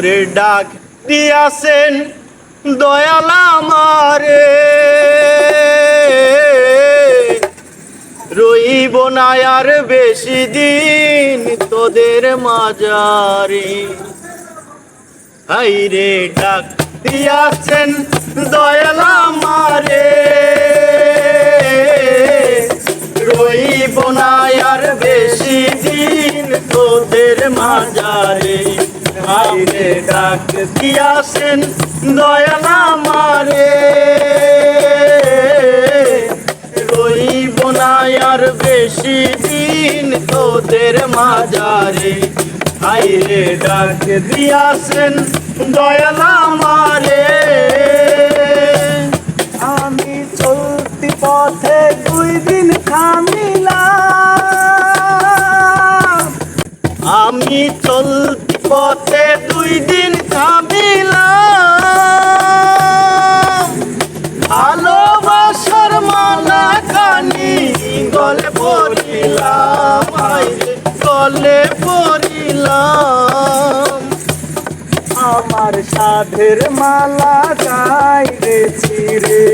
ওরে ডাক দিয়াছেন দয়াল আমারে। রইব না আর বেশি দিন তোদের মাজারে হাইরে ডাক দিয়াছেন দয়াল আমারে। রইব না আর বেশি দিন তোদের মাজারে হাইরে ডাক দিয়াছেন দয়াল আমারে রইব না আর বেশি দিন তোদের মাজারে আইরে ডাক দিয়াছেন দয়াল আমারে আমি চলতি পথে দুই দিন থামিলাম। আমি দুই থামিলাম ভালোবাসার মালা কানি গলে গলে আমার সাধের মালা গাইতেছি রে।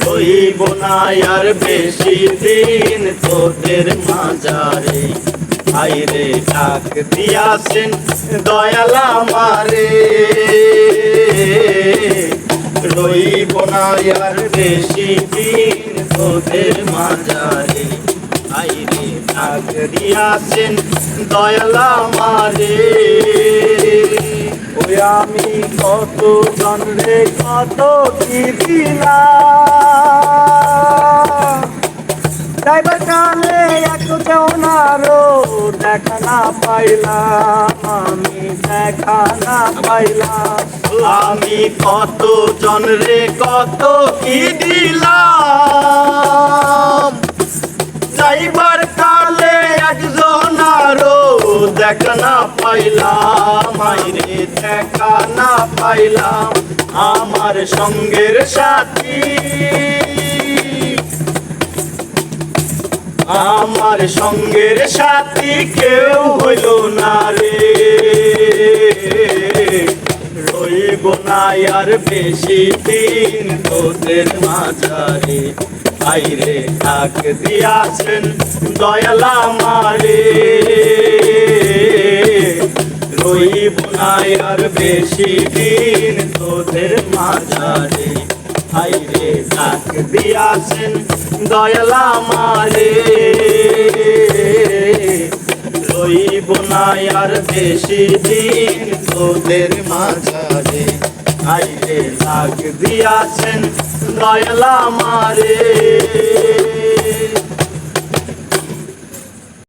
রইব না আর বেশি দিন তোদের মাজারে। আইরে ডাক দিয়াছেন, দয়াল আমারে। রইব না আর বেশি দিন তোদের মাজারে আইরে ডাক দিয়াছেন, দয়াল আমারে। ওই আমি কত জন্মে কত কি দিলাম? ড্রাইভার কালে একজনারও দেখা না পাইলাম আমি দেখা না পাইলাম আমি কত জনরে কত কি দিলাম? যাইবার কালে একজন আরও দেখা না পাইলাম আইরে দেখা না পাইলাম। আমার সঙ্গের সাথী আমার সঙ্গের সাথী কেউ হইল না রে। রইব না আর বেশি দিন তোদের মাঝারে। আইরে ডাক দিয়াছেন দয়ালা আমারে। রইব না আর বেশি দিন তোদের মাঝারে। আইরে ডাক দিয়াছেন দয়ালা মারে রইব না আর দিন তোদের মাঝারে। আইরে ডাক দিয়াছেন দয়ালা আমারে।